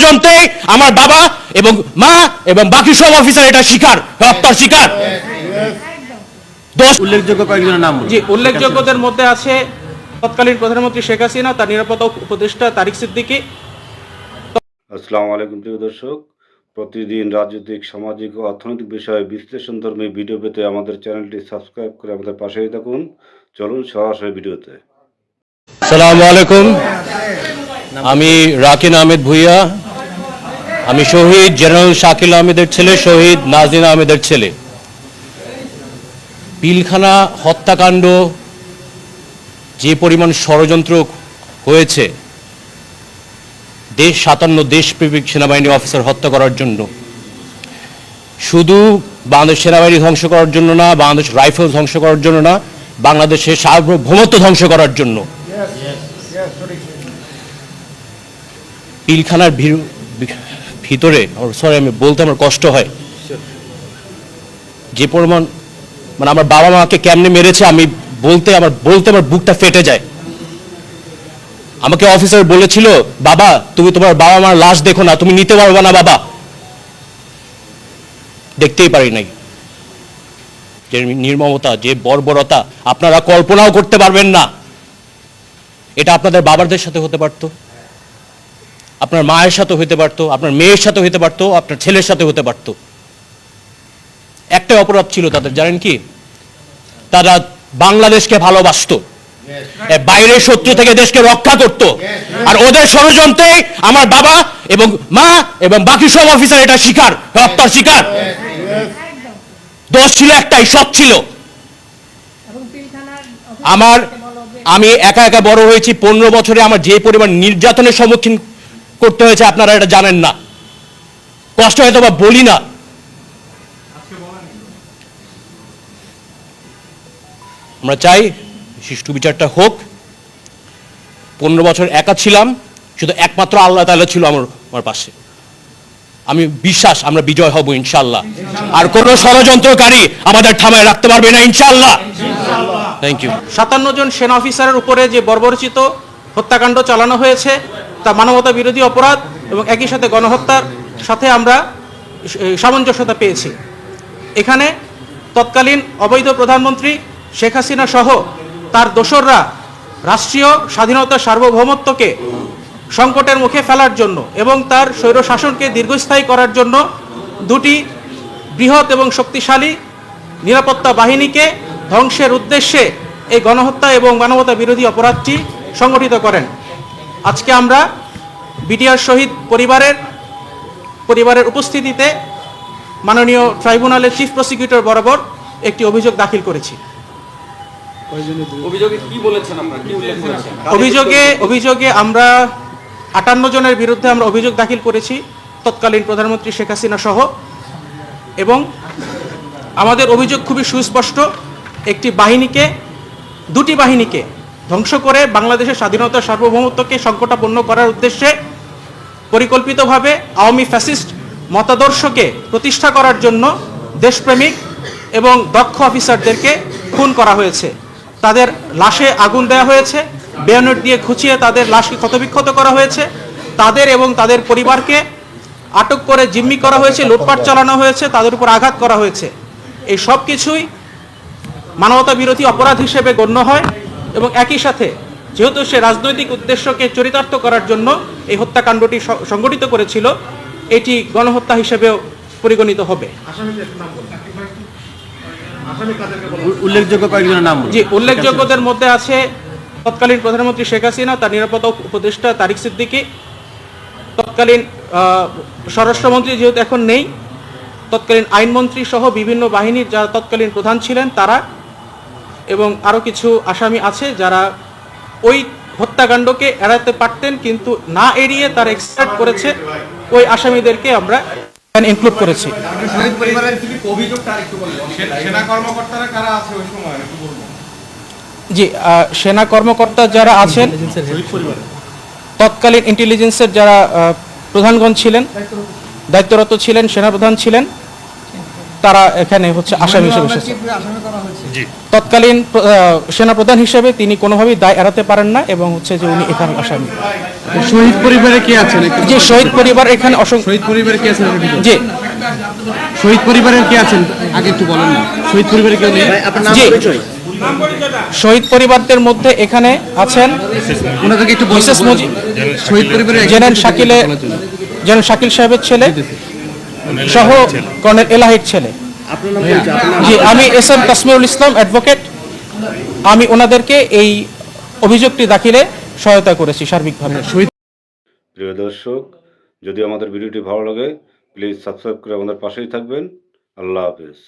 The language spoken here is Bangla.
ষড়যন্ত্রে আমার বাবা এবং মা এবং বাকি সব অফিসার এটা শিকার হত্যার শিকার। দোষ উল্লেখযোগ্য কয়েকজনের নাম জি উল্লেখযোগ্যদের মধ্যে আছে তৎকালীন প্রধানমন্ত্রী শেখ হাসিনা তার নিরাপত্তা উপদেষ্টা তারিক সিদ্দিকী। আসসালামু আলাইকুম প্রিয় দর্শক। প্রতিদিন রাজনৈতিক সামাজিক ও অর্থনৈতিক বিষয়ে বিশ্লেষণধর্মী ভিডিও পেতে আমাদের চ্যানেলটি সাবস্ক্রাইব করে আমাদের পাশেই থাকুন। চলুন সরাসরি ভিডিওতে। সালামু আলাইকুম। আমি রাকিন আহমেদ ভুইয়া আমি শহীদ জেনারেল শাকিল আহমেদের ছেলে শহীদ নাজিন আহমেদের ছেলে পিলখানা হত্যাকাণ্ড যে পরিমাণ ষড়যন্ত্র হয়েছে দেশ সাতান্ন দেশপ্রেমিক সেনাবাহিনী অফিসার হত্যা করার জন্য শুধু বাংলাদেশ সেনাবাহিনী ধ্বংস করার জন্য না বাংলাদেশ রাইফেল ধ্বংস করার জন্য না বাংলাদেশের সার্বভৌমত্ব ধ্বংস করার জন্য পিলখানার ভিতরে সরি আমি বলতে আমার কষ্ট হয়। যে পরিমাণ মানে আমার বাবা মাকে কেমনে মেরেছে আমি বলতে আমার বলতে আমার বুকটা ফেটে যায়। আমাকে অফিসার বলেছিল, বাবা, তুমি তোমার বাবা মার লাশ দেখো না, তুমি নিতে পারবে না, বাবা। দেখতেই পারি নাই। যে নির্মমতা, যে বর্বরতা, আপনারা কল্পনাও করতে পারবেন না। এটা আপনাদের বাবাদের সাথে হতে পারতো। আপনার মায়ের সাথে হতে পারতো আপনার মেয়ের সাথে হতে পারতো আপনার ছেলের সাথে হতে পারতো। একটাই অপরাধ ছিল তাদের জানেন কি? তারা বাংলাদেশকে ভালোবাসতো। বাইরের শত্রু থেকে দেশকে রক্ষা করত। আর ওদের ষড়যন্ত্রে আমার বাবা এবং মা এবং বাকি সব অফিসার এটা শিকার হত্যার শিকার। দোষ ছিল একটাই সৎ ছিল। আমার আমি একা একা বড় হয়েছি পনেরো বছরে আমার যে পরিমাণ নির্যাতনের সম্মুখীন করতে হয়েছে আপনারা এটা জানেন না। কষ্ট হয়তো বা বলি না। আমরা চাই শিশু বিচারটা হোক। পনেরো বছর একা ছিলাম, শুধু একমাত্র আল্লাহ তাআলা ছিল আমার আমার পাশে। আমি বিশ্বাস, আমরা বিজয় হব ইনশাল্লাহ আর কোন ষড়যন্ত্রকারী আমাদের থামায় রাখতে পারবে না ইনশাল্লাহ থ্যাংক ইউ সাতান্ন জন সেনা অফিসারের উপরে যে বর্বরচিত হত্যাকাণ্ড চালানো হয়েছে তা মানবতা বিরোধী অপরাধ এবং একই সাথে গণহত্যার সাথে আমরা সামঞ্জস্যতা পেয়েছি। এখানে তৎকালীন অবৈধ প্রধানমন্ত্রী শেখ হাসিনা সহ তার দোসররা রাষ্ট্রীয় স্বাধীনতা সার্বভৌমত্বকে সংকটের মুখে ফেলার জন্য এবং তার স্বৈর শাসনকে দীর্ঘস্থায়ী করার জন্য দুটি বৃহৎ এবং শক্তিশালী নিরাপত্তা বাহিনীকে ধ্বংসের উদ্দেশ্যে এই গণহত্যা এবং মানবতা বিরোধী অপরাধটি সংগঠিত করেন। আজকে আমরা বিটিআর শহীদ পরিবারের পরিবারের উপস্থিতিতে মাননীয় ট্রাইব্যুনালের চিফ প্রসিকিউটর বরাবর একটি অভিযোগ দাখিল করেছি। অভিযোগে অভিযোগে আমরা আটান্ন জনের বিরুদ্ধে আমরা অভিযোগ দাখিল করেছি তৎকালীন প্রধানমন্ত্রী শেখ হাসিনা সহ। এবং আমাদের অভিযোগ খুবই সুস্পষ্ট একটি বাহিনীকে দুটি বাহিনীকে ধ্বংস করে বাংলাদেশের স্বাধীনতা সার্বভৌমত্বকে সংকটাপন্ন করার উদ্দেশ্যে পরিকল্পিতভাবে আওয়ামী ফ্যাসিস্ট মতাদর্শকে প্রতিষ্ঠা করার জন্য দেশপ্রেমিক এবং দক্ষ অফিসারদেরকে খুন করা হয়েছে। তাদের লাশে আগুন দেওয়া হয়েছে, বেয়নেট দিয়ে খুঁচিয়ে তাদের লাশকে ক্ষতবিক্ষত করা হয়েছে। তাদের এবং তাদের পরিবারকে আটক করে জিম্মি করা হয়েছে, লুটপাট চালানো হয়েছে, তাদের উপর আঘাত করা হয়েছে। এই সব কিছুই মানবতা বিরোধী অপরাধ হিসেবে গণ্য হয়। এবং একই সাথে যেহেতু সে রাজনৈতিক উদ্দেশ্যকে চরিতার্থ করার জন্য এই হত্যাকাণ্ডটি সংগঠিত করেছিল এটি গণহত্যা হিসেবেও পরিগণিত হবে। উল্লেখযোগ্য কয়েকজনের নাম জি উল্লেখযোগ্যদের মধ্যে আছে তৎকালীন প্রধানমন্ত্রী শেখ হাসিনা তার নিরাপত্তা উপদেষ্টা তারিক সিদ্দিকী তৎকালীন স্বরাষ্ট্রমন্ত্রী যেহেতু এখন নেই তৎকালীন আইনমন্ত্রী সহ বিভিন্ন বাহিনীর যারা তৎকালীন প্রধান ছিলেন তারা এবং আরও কিছু আসামি আছে যারা ওই হত্যাকাণ্ডকে এড়াতে পারতেন কিন্তু না এড়িয়ে তারা এক্সট্রাক্ট করেছে ওই আসামিদেরকে আমরা ইনক্লুড করেছি। অভিযোগটা একটু বলবেন? সেনা কর্মকর্তারা কারা আছে ওই সময়? একটু বলবেন। জি সেনা কর্মকর্তা যারা আছেন তৎকালীন ইন্টেলিজেন্সের যারা প্রধানগণ ছিলেন দায়িত্বরত ছিলেন সেনাপ্রধান ছিলেন তারা এখানে হচ্ছে আসামি হিসেবে এসেছে। তৎকালীন সেনাপ্রধান হিসেবে তিনি কোনোভাবেই দায় এড়াতে পারেন না এবং হচ্ছে যে উনি এখানে আসামি শহীদ পরিবারে কে আছেন যে শহীদ পরিবার এখানে অসংখ্য শহীদ পরিবারে কে আছেন। যে শহীদ পরিবারের কে আছেন? আগে একটু বলেন না। শহীদ পরিবারে কেউ নেই? জি। শহীদ পরিবারদের মধ্যে এখানে আছেন ওনাদেরকে একটু। মুজি- শহীদ পরিবারের জেনারেল শাকিলে। জেনারেল শাকিল সাহেবের ছেলে সহ কর্নেল এলাহির ছেলে। জি। আমি S M Kashmirul Islam advocate আমি ওনাদেরকে এই অভিযোগটি দাখিলে সহায়তা করেছি সার্বিকভাবে। প্রিয় দর্শক যদি আমাদের ভিডিওটি ভালো লাগে প্লিজ সাবস্ক্রাইব করে আমাদের পাশেই থাকবেন। আল্লাহ হাফেজ।